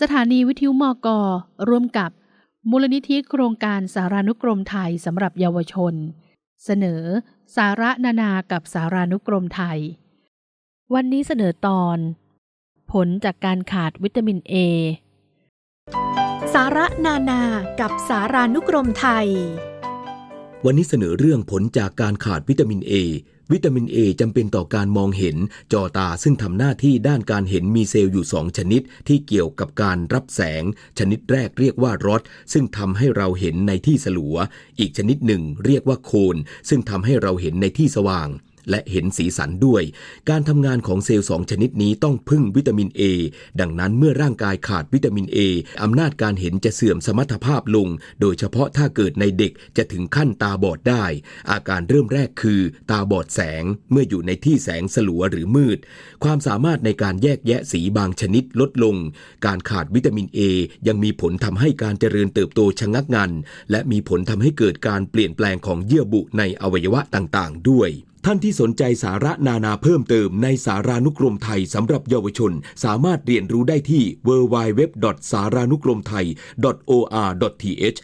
สถานีวิทยุมอกร่วมกับมูลนิธิโครงการสารานุกรมไทยสำหรับเยาวชน เสนอ สาระนานากับสารานุกรมไทย วันนี้เสนอตอน ผลจากการขาดวิตามินเอสาระนานากับสารานุกรมไทย วันนี้เสนอเรื่องผลจากการขาดวิตามินเอวิตามินเอจำเป็นต่อการมองเห็น จอตาซึ่งทำหน้าที่ด้านการเห็นมีเซลล์อยู่ 2 ชนิด ที่เกี่ยวกับการรับแสง ชนิดแรกเรียกว่ารอดซึ่งทำให้เราเห็นในที่สลัว อีกชนิดหนึ่งเรียกว่าโคน ซึ่งทำให้เราเห็นในที่สว่าง และเห็นสีสันด้วย การทำงานของเซลล์สองชนิดนี้ต้องพึ่งวิตามิน A ดังนั้นเมื่อร่างกายขาดวิตามิน A อำนาจการเห็นจะเสื่อมสมรรถภาพลง โดยเฉพาะถ้าเกิดในเด็กจะถึงขั้นตาบอดได้ อาการเริ่มแรกคือ ตาบอดแสงเมื่ออยู่ในที่แสงสลัวหรือมืด ความสามารถในการแยกแยะสีบางชนิดลดลง การขาดวิตามิน A ยังมีผลทำให้การเจริญเติบโตชะงักงัน และมีผลทำให้เกิดการเปลี่ยนแปลงของเยื่อบุในอวัยวะต่างๆ ด้วย ท่านที่สนใจสาระนานาเพิ่มเติมในสารานุกรมไทยสำหรับเยาวชน สามารถเรียนรู้ได้ที่ www. สารานุกรมไทย or.th